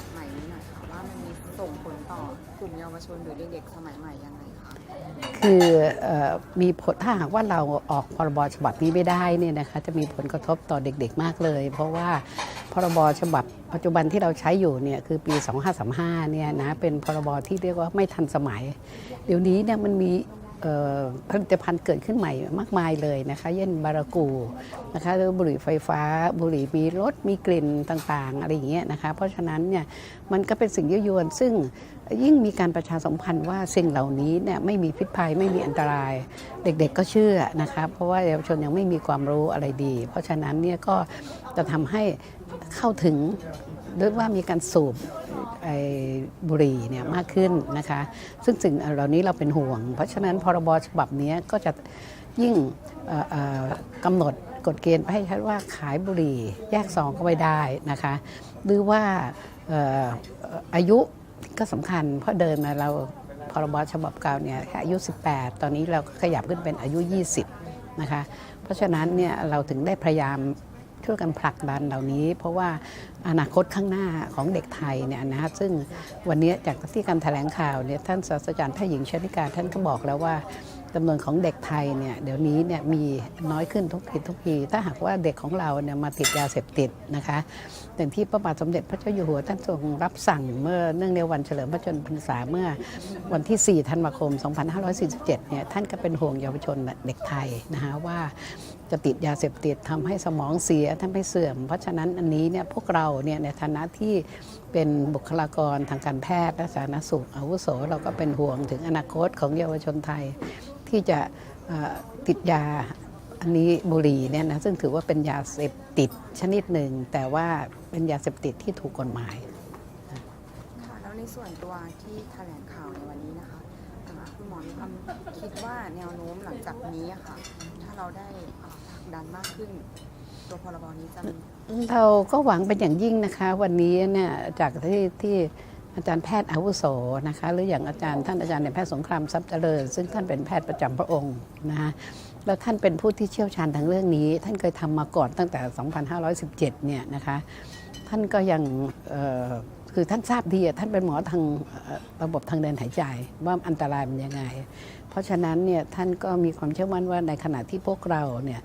ัพใหม่นี้หน่อยค่ะว่ามันมีส่งผลต่อกลุ่มเยาวชนหรือเด็กๆสมัยใหม่ยังไงคะคืออมีผลถ้าหากว่าเราออกพรบฉบับนี้ไม่ได้เนี่ยนะคะจะมีผลกระทบต่อเด็กๆมากเลย เพราะว่าพรบฉบับปัจจุบันที่เราใช้อยู่เนี่ยคือปี 2535เนี่ยนะเป็นพรบที่เรียกว่าไม่ทันสมัย เดี๋ยวนี้เนี่ยมันมี ผลิตภัณฑ์เกิดขึ้นใหม่มากมายเลยนะคะเช่นบารากูนะคะหรือบุหรี่ไฟฟ้า บุหรี่มีรสมีกลิ่นต่างๆ อะไรอย่างเงี้ยนะคะเพราะฉะนั้นเนี่ยมันก็เป็นสิ่งยั่วยวน ซึ่งยิ่งมีการประชาสัมพันธ์ว่าสิ่งเหล่านี้เนี่ยไม่มีพิษภัยไม่มีอันตราย เด็กๆก็เชื่อนะคะเพราะว่าเยาวชนยังไม่มีความรู้อะไรดี เพราะฉะนั้นเนี่ยก็จะทำให้เข้าถึงหรือว่ามีการสูบ บุหรี่เนี่ยมากขึ้นนะคะ ซึ่งสิ่งเหล่านี้เราเป็นห่วง เพราะฉะนั้นพรบฉบับนี้ก็จะยิ่งกำหนดกฎเกณฑ์ให้ชัดว่าขายบุหรี่แยกซองก็ไม่ได้นะคะ หรือว่าอออายุก็สำคัญเพราะเดินมาเราพรบฉบับเก่าเนี่ยอายุ 18 ตอนนี้เราก็ขยับขึ้นเป็นอายุ 20 นะคะ เพราะฉะนั้นเนี่ยเราถึงได้พยายาม ช่วยกันผลักดันเหล่านี้ เพราะว่าอนาคตข้างหน้าของเด็กไทยเนี่ยนะซึ่งวันนี้จากที่การแถลงข่าวเนี่ยท่านศาสตราจารย์แพทย์หญิงชนิกาท่านก็บอกแล้วว่าจำนวนของเด็กไทยเนี่ยเดี๋ยวนี้เนี่ยมีน้อยขึ้นทุกทีทุกที ถ้าหากว่าเด็กของเราเนี่ยมาติดยาเสพติดนะคะอย่างที่พระบาทสมเด็จพระเจ้าอยู่หัวท่านทรงรับสั่งเมื่อเนื่องในวันเฉลิมพระชนมพรรษาเมื่อวันที่ 4 ธันวาคม 2547 เนี่ยท่านก็เป็นห่วงเยาวชนเด็กไทยนะคะว่า จะติดยาเสพติดทำให้สมองเสียทำให้เสื่อม เพราะฉะนั้นอันนี้เนี่ยพวกเราเนี่ยในฐานะที่เป็นบุคลากรทางการแพทย์และสาธารณสุขอาวุโสเราก็เป็นห่วงถึงอนาคตของเยาวชนไทย ที่จะติดยาอันนี้บุหรี่เนี่ยนะซึ่งถือว่าเป็นยาเสพติดชนิดหนึ่ง แต่ว่าเป็นยาเสพติดที่ถูกกฎหมายค่ะแล้วในส่วนตัวที่แถลงข่าวในวันนี้นะคะ คุณหมอมีความคิดว่าแนวโน้มหลังจากนี้อะค่ะ ถ้าเราได้อ่าผลักดันมากขึ้น ตัวพรบนี้จะมีเราก็หวังเป็นอย่างยิ่งนะคะ วันนี้เนี่ยจากที่ที่อาจารย์แพทย์อาวุโสนะคะ หรืออย่างอาจารย์ท่านอาจารย์ในแพทย์สงครามทรัพย์เจริญ ซึ่งท่านเป็นแพทย์ประจำพระองค์นะคะแล้วท่านเป็นผู้ที่เชี่ยวชาญทางเรื่องนี้ ท่านเคยทำมาก่อนตั้งแต่ 2517 เนี่ยนะคะ ท่านก็ยังเอ่อ คือท่านทราบดีอะท่านเป็นหมอทางระบบทางเดินหายใจว่าอันตรายมันยังไง เพราะฉะนั้นเนี่ยท่านก็มีความเชื่อมั่นว่าในขณะที่พวกเราเนี่ย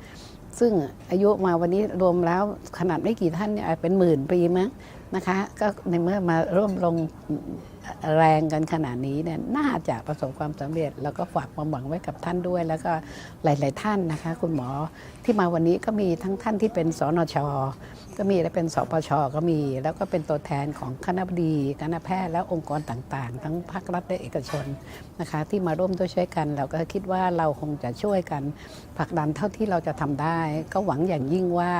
ซึ่งอายุมาวันนี้รวมแล้วขนาดไม่กี่ท่านเนี่ยเป็นหมื่นปีมั้ง นะคะก็ในเมื่อมาร่วมลงแรงกันขนาดนี้เนี่ยน่าจะประสบความสำเร็จ แล้วก็ฝากความหวังไว้กับท่านด้วย แล้วก็หลาย ๆ ท่านนะคะ คุณหมอที่มาวันนี้ก็มีทั้งท่านที่เป็นสนช ก็มีและเป็นสปช ก็มี แล้วก็เป็นตัวแทนของคณะบดีคณะแพทย์และองค์กรต่าง ๆ ทั้งภาครัฐและเอกชนนะคะ ที่มาร่วมด้วยช่วยกัน เราก็คิดว่าเราคงจะช่วยกันผลักดันเท่าที่เราจะทำได้ ก็หวังอย่างยิ่งว่า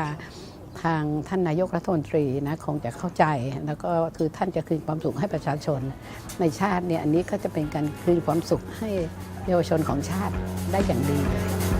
ทางท่านนายกรัฐมนตรีนะคงจะเข้าใจแล้วก็คือท่านจะคืนความสุขให้ประชาชน ในชาติเนี่ยอันนี้ก็จะเป็นการคืนความสุขให้เยาวชนของชาติได้อย่างดีเลย